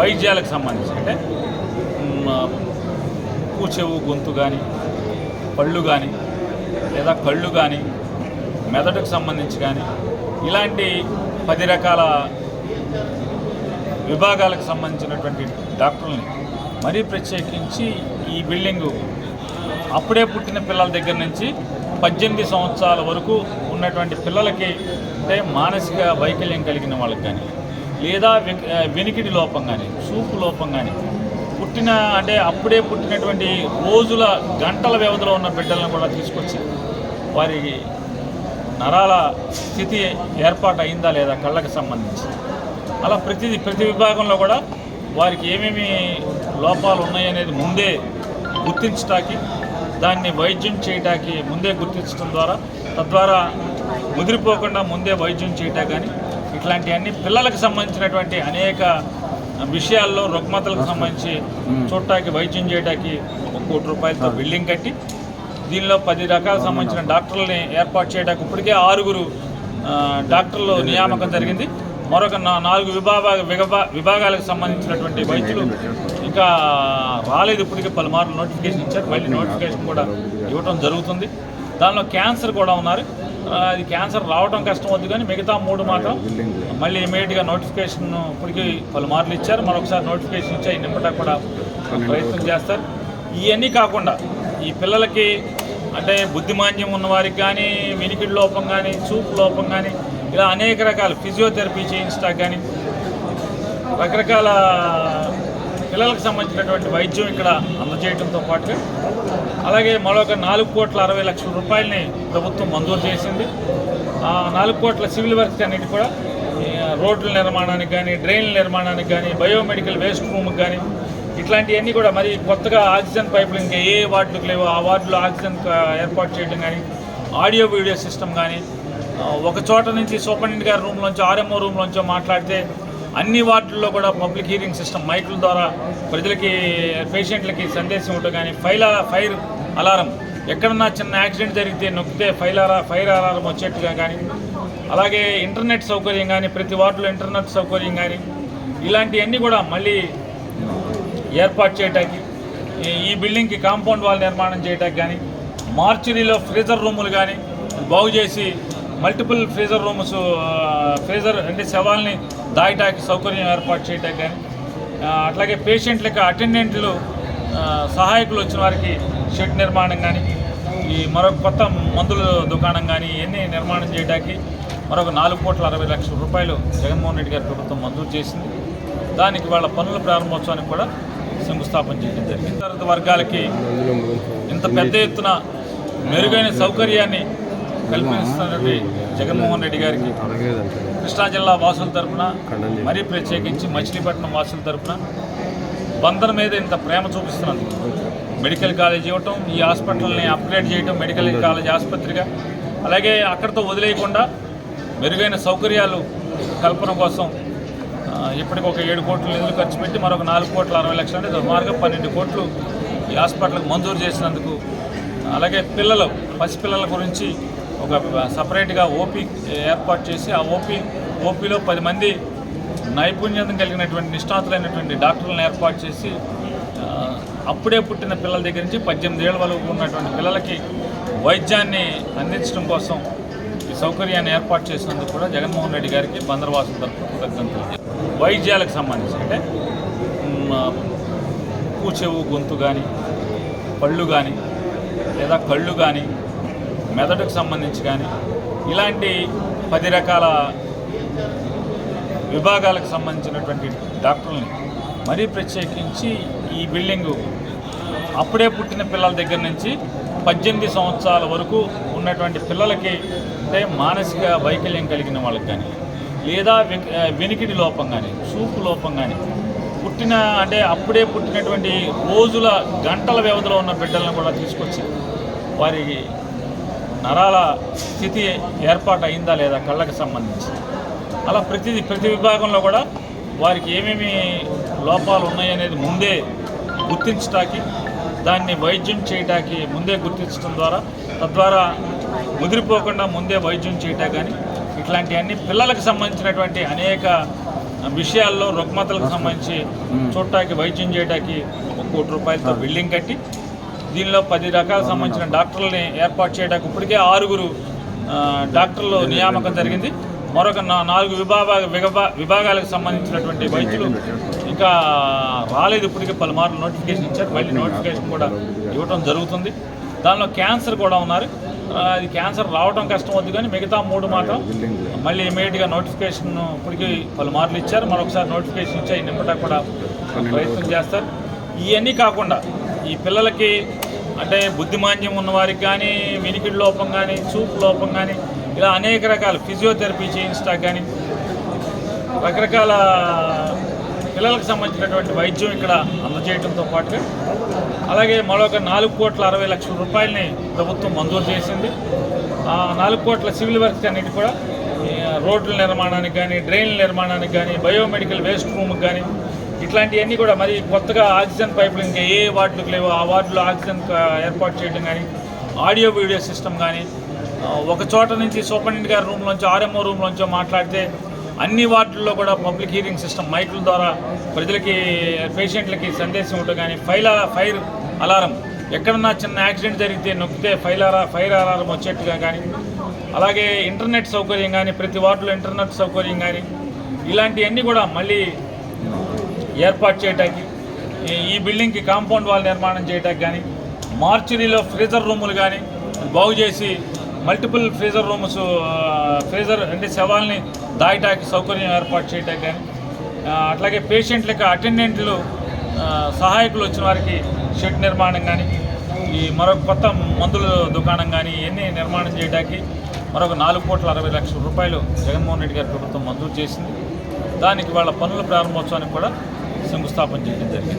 వైద్యాలకు సంబంధించి అంటే కూచెవు గొంతు కానీ పళ్ళు కానీ లేదా కళ్ళు కానీ మెదడుకు సంబంధించి కానీ ఇలాంటి పది రకాల విభాగాలకు సంబంధించినటువంటి డాక్టర్లని మరీ ప్రత్యేకించి ఈ బిల్డింగు అప్పుడే పుట్టిన పిల్లల దగ్గర నుంచి పద్దెనిమిది సంవత్సరాల వరకు ఉన్నటువంటి పిల్లలకి అంటే మానసిక వైకల్యం కలిగిన వాళ్ళకి కానీ లేదా వి- వినికిడి లోపం కానీ చూపు లోపం కానీ పుట్టిన అంటే అప్పుడే పుట్టినటువంటి రోజుల గంటల వ్యవధిలో ఉన్న బిడ్డలను కూడా తీసుకొచ్చి వారి నరాల స్థితి ఏర్పాటు అయిందా లేదా కళ్ళకి సంబంధించి. అలా ప్రతిది ప్రతి విభాగంలో కూడా వారికి ఏమేమి లోపాలు ఉన్నాయనేది ముందే గుర్తించటానికి దాన్ని వైద్యం చేయటానికి ముందే గుర్తించడం ద్వారా తద్వారా ముదిరిపోకుండా ముందే వైద్యం చేయటం కానీ ఇట్లాంటివన్నీ పిల్లలకు సంబంధించినటువంటి అనేక విషయాల్లో రుగ్మతలకు సంబంధించి చూడటానికి వైద్యం చేయడానికి ఒక కోటి రూపాయలతో బిల్డింగ్ కట్టి దీనిలో పది రకాలకు సంబంధించిన డాక్టర్లని ఏర్పాటు చేయడానికి ఇప్పటికే ఆరుగురు డాక్టర్లు నియామకం జరిగింది. మరొక నాలుగు విభాగ విభా విభాగాలకు సంబంధించినటువంటి వైద్యులు ఇంకా రాలేదు ఇప్పటికే పలుమార్లు నోటిఫికేషన్ ఇచ్చారు. మళ్ళీ నోటిఫికేషన్ కూడా ఇవ్వడం జరుగుతుంది. దానిలో క్యాన్సర్ కూడా ఉన్నారు. అది క్యాన్సర్ రావడం కష్టం వద్దు కానీ మిగతా మూడు మాత్రం మళ్ళీ ఇమీడియట్గా నోటిఫికేషన్ ఇప్పటికీ పలుమార్లు ఇచ్చారు. మరొకసారి నోటిఫికేషన్ ఇచ్చి అవి నింపడానికి కూడా ప్రయత్నం చేస్తారు. ఇవన్నీ కాకుండా ఈ పిల్లలకి అంటే బుద్ధిమాంద్యం ఉన్న వారికి కానీ వినికిడి లోపం కానీ చూపు లోపం కానీ ఇలా అనేక రకాల ఫిజియోథెరపీ చేయించడానికి కానీ రకరకాల పిల్లలకు సంబంధించినటువంటి వైద్యం ఇక్కడ అందజేయడంతో పాటుగా అలాగే మరొక నాలుగు కోట్ల అరవై లక్షల రూపాయలని ప్రభుత్వం మంజూరు చేసింది. ఆ నాలుగు కోట్ల సివిల్ వర్క్స్ అన్నిటి కూడా రోడ్ల నిర్మాణానికి కానీ డ్రైన్ల నిర్మాణానికి కానీ బయోమెడికల్ వేస్ట్ రూమ్కి కానీ ఇట్లాంటివన్నీ కూడా మరి కొత్తగా ఆక్సిజన్ పైపులు ఇంకా ఏ వార్డులకు లేవో ఆ వార్డులో ఆక్సిజన్ ఏర్పాటు చేయడం కానీ ఆడియో వీడియో సిస్టమ్ కానీ ఒక చోట నుంచి సూపరింటెండెంట్ గారి రూమ్లోంచో ఆర్ఎంఓ రూమ్లోంచో మాట్లాడితే అన్ని వార్డుల్లో కూడా పబ్లిక్ హీరింగ్ సిస్టమ్ మైకుల ద్వారా ప్రజలకి పేషెంట్లకి సందేశం ఇవ్వటం కానీ ఫైల్ ఫైర్ అలారం. ఎక్కడన్నా చిన్న యాక్సిడెంట్ జరిగితే నొక్కితే ఫైల్ అలా ఫైర్ అలారం వచ్చేట్టుగా కానీ అలాగే ఇంటర్నెట్ సౌకర్యం కానీ ప్రతి వార్డులో ఇంటర్నెట్ సౌకర్యం కానీ ఇలాంటివన్నీ కూడా మళ్ళీ ఏర్పాటు చేయడానికి ఈ- ఈ బిల్డింగ్కి కాంపౌండ్ వాల్ నిర్మాణం చేయడానికి కానీ మార్చురీలో ఫ్రీజర్ రూములు కానీ బాగు చేసి మల్టిపుల్ ఫ్రీజర్ రూమ్స్ ఫ్రీజర్ అంటే శవాల్ని దాయటానికి సౌకర్యం ఏర్పాటు చేయటానికి కానీ అట్లాగే పేషెంట్లకు అటెండెంట్లు సహాయకులు వచ్చిన వారికి షెడ్ నిర్మాణం కానీ ఈ మరొక కొత్త మందుల దుకాణం కానీ ఇవన్నీ నిర్మాణం చేయడానికి మరొక నాలుగు కోట్ల అరవై లక్షల రూపాయలు జగన్మోహన్ రెడ్డి గారి ప్రభుత్వం మంజూరు చేసింది. దానికి వాళ్ళ పనుల ప్రారంభోత్సవానికి కూడా శంకుస్థాపన చేయడం జరిగింది. తరగతి వర్గాలకి ఇంత పెద్ద ఎత్తున మెరుగైన సౌకర్యాన్ని కల్పిస్తున్నటువంటి జగన్మోహన్ రెడ్డి గారికి కృష్ణా జిల్లా వాసుల తరపున మరీ ప్రత్యేకించి మచిలీపట్నం వాసుల తరపున బందర్ మీద ఇంత ప్రేమ చూపిస్తున్నందుకు మెడికల్ కాలేజ్ ఇవ్వటం ఈ హాస్పిటల్ని అప్గ్రేడ్ చేయటం మెడికల్ కాలేజ్ ఆసుపత్రిగా. అలాగే అక్కడితో వదిలేయకుండా మెరుగైన సౌకర్యాలు కల్పన కోసం ఇప్పటికి ఒక ఏడు కోట్ల నిధులు ఖర్చు పెట్టి మరొక నాలుగు కోట్ల అరవై లక్షలు అంటే సుమారుగా పన్నెండు కోట్లు ఈ హాస్పిటల్కి మంజూరు చేసినందుకు అలాగే పిల్లలు పసిపిల్లల గురించి ఒక సపరేట్గా ఓపీ ఏర్పాటు చేసి ఆ ఓపీ ఓపీలో పది మంది నైపుణ్యం కలిగినటువంటి నిష్ణాతులైనటువంటి డాక్టర్లను ఏర్పాటు చేసి అప్పుడే పుట్టిన పిల్లల దగ్గర నుంచి పద్దెనిమిది ఏళ్ళ వరకు ఉన్నటువంటి పిల్లలకి వైద్యాన్ని అందించడం కోసం ఈ సౌకర్యాన్ని ఏర్పాటు చేసినందుకు కూడా జగన్మోహన్ రెడ్డి గారికి బందర్వాసం తరఫున కృతజ్ఞతలు వైద్యాలకు సంబంధించి అంటే పూచెవు గొంతు కానీ పళ్ళు కానీ లేదా కళ్ళు కానీ మెదడుకు సంబంధించి కానీ ఇలాంటి పది రకాల విభాగాలకు సంబంధించినటువంటి డాక్టర్లని మరీ ప్రత్యేకించి ఈ బిల్డింగు అప్పుడే పుట్టిన పిల్లల దగ్గర నుంచి పద్దెనిమిది సంవత్సరాల వరకు ఉన్నటువంటి పిల్లలకి అంటే మానసిక వైకల్యం కలిగిన వాళ్ళకి కానీ లేదా వెనికిడి లోపం కానీ చూపు లోపం కానీ పుట్టిన అంటే అప్పుడే పుట్టినటువంటి రోజుల గంటల వ్యవధిలో ఉన్న బిడ్డలను కూడా తీసుకొచ్చి వారికి నరాల స్థితి ఏర్పాటు అయిందా లేదా కళ్ళకి సంబంధించి? అలా ప్రతి ప్రతి విభాగంలో కూడా వారికి ఏమేమి లోపాలు ఉన్నాయనేది ముందే గుర్తించటానికి దాన్ని వైద్యం చేయటానికి ముందే గుర్తించడం ద్వారా తద్వారా ముదిరిపోకుండా ముందే వైద్యం చేయటం కానీ ఇట్లాంటివన్నీ పిల్లలకు సంబంధించినటువంటి అనేక విషయాల్లో రుగ్మతలకు సంబంధించి చూడటానికి వైద్యం చేయడానికి ఒక కోటి రూపాయలతో బిల్డింగ్ కట్టి దీనిలో పది రకాల సంబంధించిన డాక్టర్లని ఏర్పాటు చేయడానికి ఇప్పటికే ఆరుగురు డాక్టర్లు నియామకం జరిగింది. మరొక నా- నాలుగు విభాగ విభాగాలకు సంబంధించినటువంటి వైద్యులు ఇంకా రాలేదు ఇప్పటికే పలుమార్లు నోటిఫికేషన్ ఇచ్చారు. మళ్ళీ నోటిఫికేషన్ కూడా ఇవ్వడం జరుగుతుంది. దానిలో క్యాన్సర్ కూడా ఉన్నారు. అది క్యాన్సర్ రావడం కష్టం వద్దు కానీ మిగతా మూడు మాత్రం మళ్ళీ ఇమీడియట్గా నోటిఫికేషన్ ఇప్పటికీ పలుమార్లు ఇచ్చారు. మరొకసారి నోటిఫికేషన్ ఇచ్చాయి నింపడానికి కూడా ప్రయత్నం చేస్తారు. ఇవన్నీ కాకుండా ఈ పిల్లలకి అంటే బుద్ధిమాంద్యం ఉన్నవారికి కానీ వినికిడి లోపం కానీ చూపు లోపం కానీ ఇలా అనేక రకాల ఫిజియోథెరపీ చేయించడానికి కానీ రకరకాల పిల్లలకు సంబంధించినటువంటి వైద్యం ఇక్కడ అందజేయడంతో పాటుగా అలాగే మరొక నాలుగు కోట్ల అరవై లక్షల రూపాయలని ప్రభుత్వం మంజూరు చేసింది. ఆ నాలుగు కోట్ల సివిల్ వర్క్స్ అన్నిటి కూడా రోడ్ల నిర్మాణానికి కానీ డ్రైన్ల నిర్మాణానికి కానీ బయోమెడికల్ వేస్ట్ రూమ్కి కానీ ఇట్లాంటివన్నీ కూడా మరి కొత్తగా ఆక్సిజన్ పైపులు ఇంకా ఏ వార్డులకు లేవో ఆ వార్డులో ఆక్సిజన్ ఏర్పాటు చేయడం కానీ ఆడియో వీడియో సిస్టమ్ కానీ ఒక చోట నుంచి సూపరింటెండెంట్ గారి రూమ్లోంచి ఆర్ఎంఓ రూమ్లోంచో మాట్లాడితే అన్ని వార్డుల్లో కూడా పబ్లిక్ హీరింగ్ సిస్టమ్ మైకుల ద్వారా ప్రజలకి పేషెంట్లకి సందేశం ఇవ్వడం కానీ ఫైర్ ఫైర్ అలారం ఎక్కడన్నా చిన్న యాక్సిడెంట్ జరిగితే నొక్కితే ఫైర్ అలా ఫైర్ అలారం వచ్చేట్టుగా కానీ అలాగే ఇంటర్నెట్ సౌకర్యం కానీ ప్రతి వార్డులో ఇంటర్నెట్ సౌకర్యం కానీ ఇలాంటివన్నీ కూడా మళ్ళీ ఏర్పాటు చేయడానికి ఈ- ఈ బిల్డింగ్కి కాంపౌండ్ వాల్ నిర్మాణం చేయడానికి కానీ మార్చురీలో ఫ్రీజర్ రూములు కానీ బాగు చేసి మల్టిపుల్ ఫ్రీజర్ రూమ్స్ ఫ్రీజర్ అంటే శవాల్ని దాయటానికి సౌకర్యం ఏర్పాటు చేయడానికి కానీ అట్లాగే పేషెంట్లకు అటెండెంట్లు సహాయకులు వచ్చిన వారికి షెడ్ నిర్మాణం కానీ ఈ మరొక కొత్త మందుల దుకాణం కానీ ఇవన్నీ నిర్మాణం చేయడానికి మరొక నాలుగు కోట్ల అరవై లక్షల రూపాయలు జగన్మోహన్ రెడ్డి గారి ప్రభుత్వం మంజూరు చేసింది. దానికి వాళ్ళ పనుల ప్రారంభోత్సవానికి కూడా శంకుస్థాపన చేయడం జరిగింది